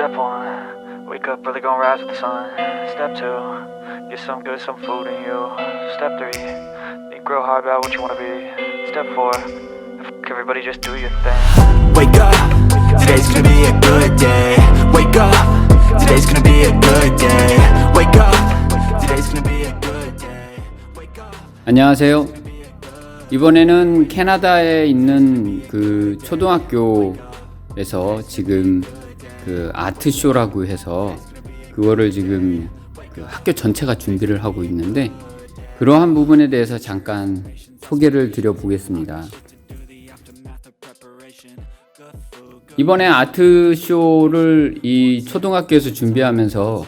Step one, wake up early, gonna rise with the sun. Step two, get some good, some food in you. Step three, think real hard about what you wanna be. Step four, f- everybody just do your thing. Wake up, today's gonna be a good day. Wake up, today's gonna be a good day. Wake up, today's gonna be a good day. Wake up. 안녕하세요. 이번에는 캐나다에 있는 그 초등학교에서 지금 그 아트 쇼라고 해서 그거를 지금 그 학교 전체가 준비를 하고 있는데 그러한 부분에 대해서 잠깐 소개를 드려 보겠습니다. 이번에 아트 쇼를 이 초등학교에서 준비하면서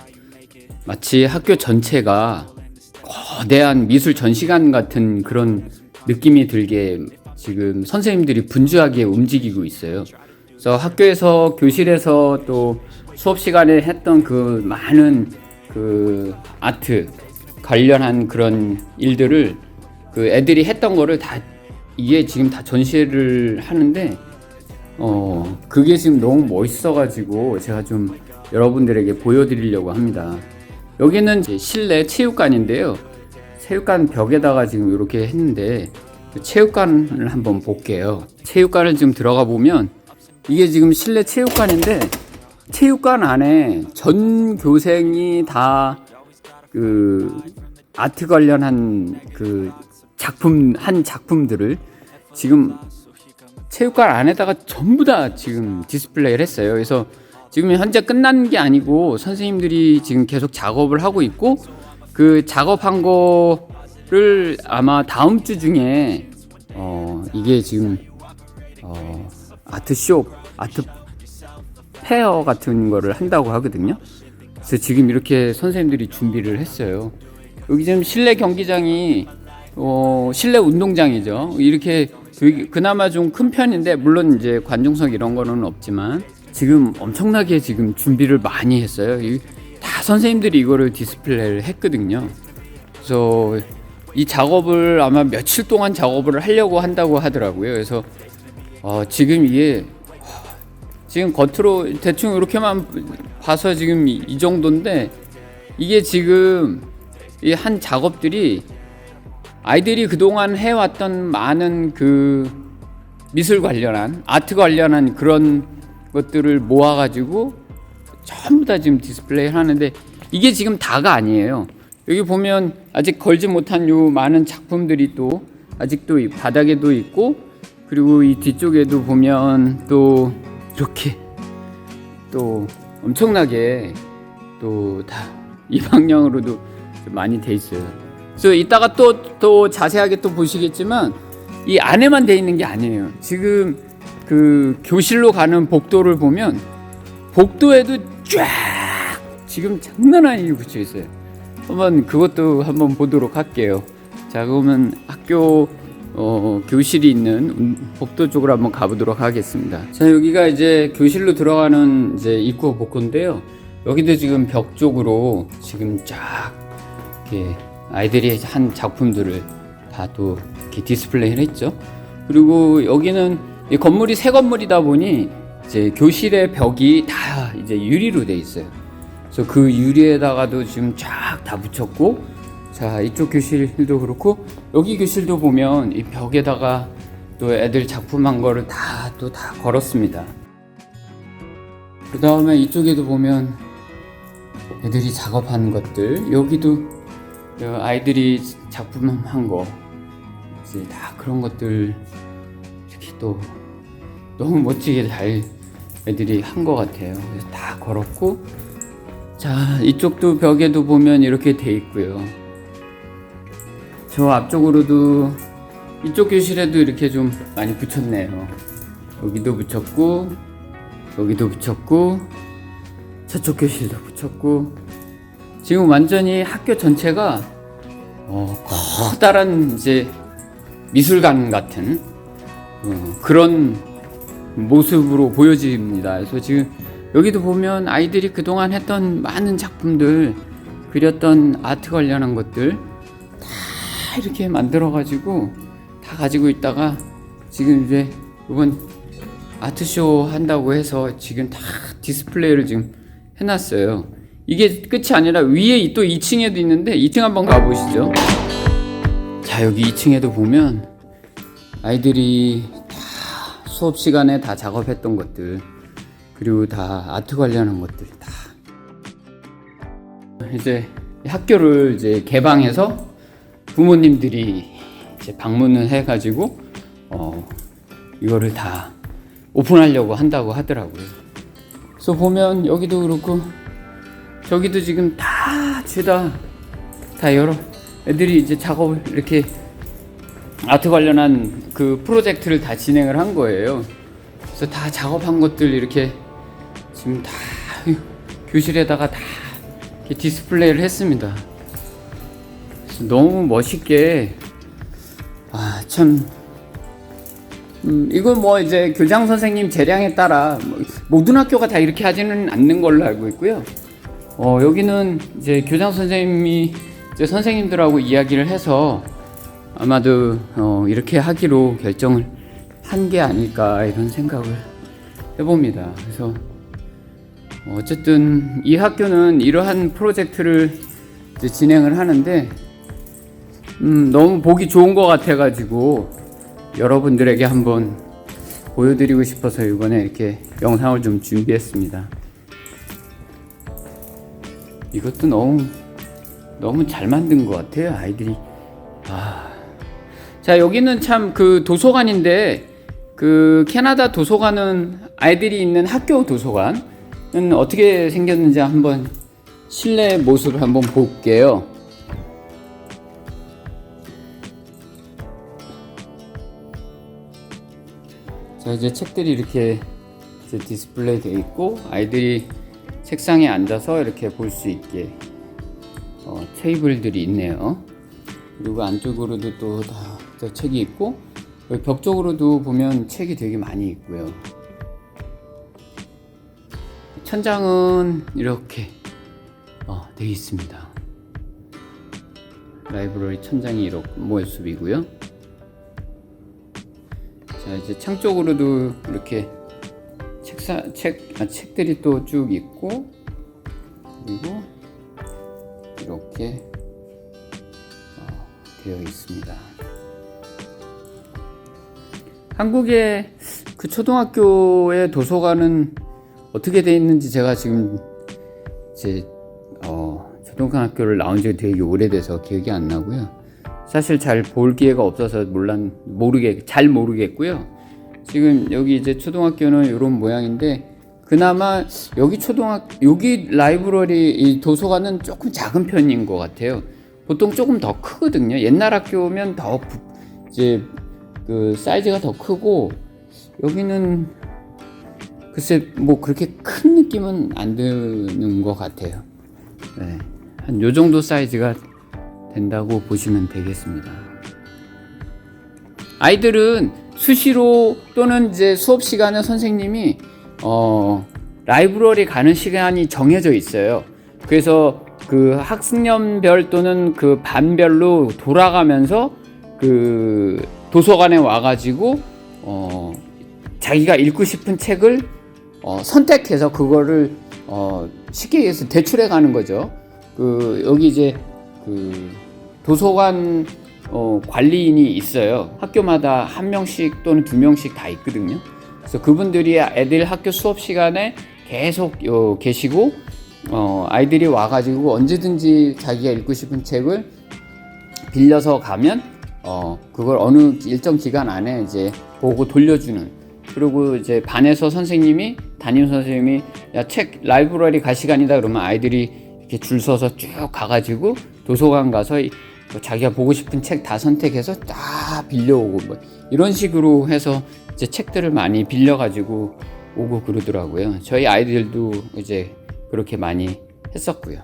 마치 학교 전체가 거대한 미술 전시관 같은 그런 느낌이 들게 지금 선생님들이 분주하게 움직이고 있어요. 그래서 학교에서 교실에서 또 수업 시간에 했던 그 많은 그 아트 관련한 그런 일들을 그 애들이 했던 거를 다 이게 지금 다 전시를 하는데 어 그게 지금 너무 멋있어가지고 제가 좀 여러분들에게 보여드리려고 합니다. 여기는 실내 체육관인데요. 체육관 벽에다가 지금 이렇게 했는데 그 체육관을 한번 볼게요. 체육관을 지금 들어가 보면 이게 지금 실내 체육관인데 체육관 안에 전 교생이 다 그 아트 관련한 그 작품 한 작품들을 지금 체육관 안에다가 전부 다 지금 디스플레이를 했어요. 그래서 지금 현재 끝난 게 아니고 선생님들이 지금 계속 작업을 하고 있고 그 작업한 거를 아마 다음 주 중에 어 이게 지금 어 아트 쇼 아트 페어 같은 거를 한다고 하거든요. 그래서 지금 이렇게 선생님들이 준비를 했어요. 여기 지금 실내 경기장이 어 실내 운동장이죠. 이렇게 그- 그나마 좀 큰 편인데 물론 이제 관중석 이런 거는 없지만 지금 엄청나게 지금 준비를 많이 했어요. 이- 다 선생님들이 이거를 디스플레이를 했거든요. 그래서 이 작업을 아마 며칠 동안 작업을 하려고 한다고 하더라고요. 그래서 어, 지금 이게 지금 겉으로 대충 이렇게만 봐서 지금 이, 이 정도인데 이게 지금 이 한 작업들이 아이들이 그동안 해왔던 많은 그 미술 관련한 아트 관련한 그런 것들을 모아가지고 전부 다 지금 디스플레이 하는데 이게 지금 다가 아니에요. 여기 보면 아직 걸지 못한 요 많은 작품들이 또 아직도 이 바닥에도 있고 그리고 이 뒤쪽에도 보면 또 이렇게 또 엄청나게 또 다 이 방향으로도 좀 많이 돼 있어요. 그래서 이따가 또 또 자세하게 또 보시겠지만 이 안에만 돼 있는 게 아니에요. 지금 그 교실로 가는 복도를 보면 복도에도 쫙 지금 장난 아니게 붙여 있어요. 한번 그것도 한번 보도록 할게요. 자, 그러면 학교 어, 교실이 있는 운- 복도 쪽으로 한번 가보도록 하겠습니다. 자, 여기가 이제 교실로 들어가는 이제 입구 복도인데요. 여기도 지금 벽 쪽으로 지금 쫙 이렇게 아이들이 한 작품들을 다 또 이렇게 디스플레이를 했죠. 그리고 여기는 이 건물이 새 건물이다 보니 이제 교실의 벽이 다 이제 유리로 돼 있어요. 그래서 그 유리에다가도 지금 쫙 다 붙였고 자 이쪽 교실도 그렇고 여기 교실도 보면 이 벽에다가 또 애들 작품한 거를 다 또 다 걸었습니다. 그 다음에 이쪽에도 보면 애들이 작업한 것들 여기도 어, 아이들이 작품한 거 이제 다 그런 것들 이렇게 또 너무 멋지게 잘 애들이 한 것 같아요. 그래서 다 걸었고 자 이쪽도 벽에도 보면 이렇게 돼 있고요. 저 앞쪽으로도 이쪽 교실에도 이렇게 좀 많이 붙였네요. 여기도 붙였고 여기도 붙였고 저쪽 교실도 붙였고 지금 완전히 학교 전체가 어, 커다란 이제 미술관 같은 어, 그런 모습으로 보여집니다. 그래서 지금 여기도 보면 아이들이 그동안 했던 많은 작품들 그렸던 아트 관련한 것들 다 이렇게 만들어 가지고 다 가지고 있다가 지금 이제 이번 아트쇼 한다고 해서 지금 다 디스플레이를 지금 해놨어요. 이게 끝이 아니라 위에 또 2층에도 있는데 2층 한번 가보시죠. 자 여기 2층에도 보면 아이들이 다 수업 시간에 다 작업했던 것들 그리고 다 아트 관련한 것들 다 이제 학교를 이제 개방해서 부모님들이 이제 방문을 해가지고 어 이거를 다 오픈하려고 한다고 하더라고요. 그래서 보면 여기도 그렇고 저기도 지금 다 죄다 다 여러 애들이 이제 작업을 이렇게 아트 관련한 그 프로젝트를 다 진행을 한 거예요. 그래서 다 작업한 것들 이렇게 지금 다 교실에다가 다 디스플레이를 했습니다. 너무 멋있게 아참 음, 이건 뭐 이제 교장 선생님 재량에 따라 뭐 모든 학교가 다 이렇게 하지는 않는 걸로 알고 있고요. 어, 여기는 이제 교장 선생님이 이제 선생님들하고 이야기를 해서 아마도 어, 이렇게 하기로 결정을 한 게 아닐까 이런 생각을 해봅니다. 그래서 어, 어쨌든 이 학교는 이러한 프로젝트를 진행을 하는데 음, 너무 보기 좋은 것 같아가지고 여러분들에게 한번 보여드리고 싶어서 이번에 이렇게 영상을 좀 준비했습니다. 이것도 너무 너무 잘 만든 것 같아요 아이들이. 아, 자 여기는 참 그 도서관인데 그 캐나다 도서관은 아이들이 있는 학교 도서관은 어떻게 생겼는지 한번 실내 모습을 한번 볼게요. 자 이제 책들이 이렇게 이제 디스플레이 되어 있고 아이들이 책상에 앉아서 이렇게 볼 수 있게 어, 테이블들이 있네요. 그리고 안쪽으로도 또 다 책이 있고 벽 쪽으로도 보면 책이 되게 많이 있고요. 천장은 이렇게 어, 되어 있습니다. 라이브러리 천장이 이렇게 모습이고요. 자 이제 창 쪽으로도 이렇게 책사 책 아, 책들이 또 쭉 있고 그리고 이렇게 어, 되어 있습니다. 한국의 그 초등학교의 도서관은 어떻게 되어 있는지 제가 지금 이제 어, 초등학교를 나온 지 되게 오래돼서 기억이 안 나고요. 사실 잘 볼 기회가 없어서 몰랐 모르게 잘 모르겠고요. 지금 여기 이제 초등학교는 이런 모양인데 그나마 여기 초등학 여기 라이브러리 이 도서관은 조금 작은 편인 것 같아요. 보통 조금 더 크거든요. 옛날 학교면 더 부- 이제 그 사이즈가 더 크고 여기는 글쎄 뭐 그렇게 큰 느낌은 안 드는 것 같아요. 네. 한 요 정도 사이즈가 된다고 보시면 되겠습니다. 아이들은 수시로 또는 이제 수업 시간에 선생님이 어 라이브러리 가는 시간이 정해져 있어요. 그래서 그 학습년별 또는 그 반별로 돌아가면서 그 도서관에 와가지고 어 자기가 읽고 싶은 책을 어 선택해서 그거를 어 쉽게 얘기해서 대출해 가는 거죠. 그 여기 이제 그 도서관 어, 관리인이 있어요. 학교마다 한 명씩 또는 두 명씩 다 있거든요. 그래서 그분들이 애들 학교 수업 시간에 계속 어, 계시고 어, 아이들이 와가지고 언제든지 자기가 읽고 싶은 책을 빌려서 가면 어, 그걸 어느 일정 기간 안에 이제 보고 돌려주는 그리고 이제 반에서 선생님이 담임 선생님이 야 책 라이브러리 갈 시간이다 그러면 아이들이 이렇게 줄 서서 쭉 가가지고 도서관 가서 이- 뭐 자기가 보고 싶은 책 다 선택해서 다 빌려오고 뭐 이런 식으로 해서 이제 책들을 많이 빌려가지고 오고 그러더라고요. 저희 아이들도 이제 그렇게 많이 했었고요.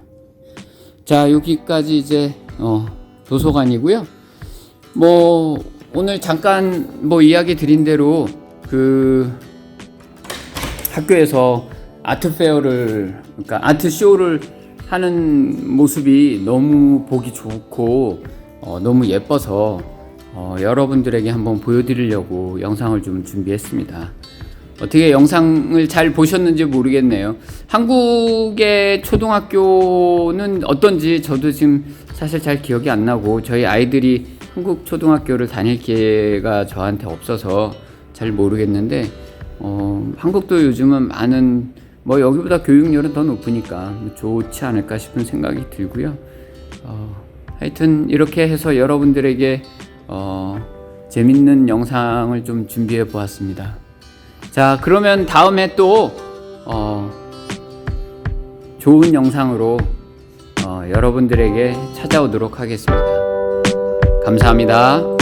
자 여기까지 이제 어, 도서관이고요. 뭐 오늘 잠깐 뭐 이야기 드린 대로 그 학교에서 아트 페어를 그러니까 아트 쇼를 하는 모습이 너무 보기 좋고 어, 너무 예뻐서 어, 여러분들에게 한번 보여드리려고 영상을 좀 준비했습니다. 어떻게 영상을 잘 보셨는지 모르겠네요. 한국의 초등학교는 어떤지 저도 지금 사실 잘 기억이 안 나고 저희 아이들이 한국 초등학교를 다닐 기회가 저한테 없어서 잘 모르겠는데 어, 한국도 요즘은 많은 뭐 여기보다 교육열은 더 높으니까 좋지 않을까 싶은 생각이 들고요. 어, 하여튼 이렇게 해서 여러분들에게 어, 재밌는 영상을 좀 준비해 보았습니다. 자, 그러면 다음에 또 어, 좋은 영상으로 어, 여러분들에게 찾아오도록 하겠습니다. 감사합니다.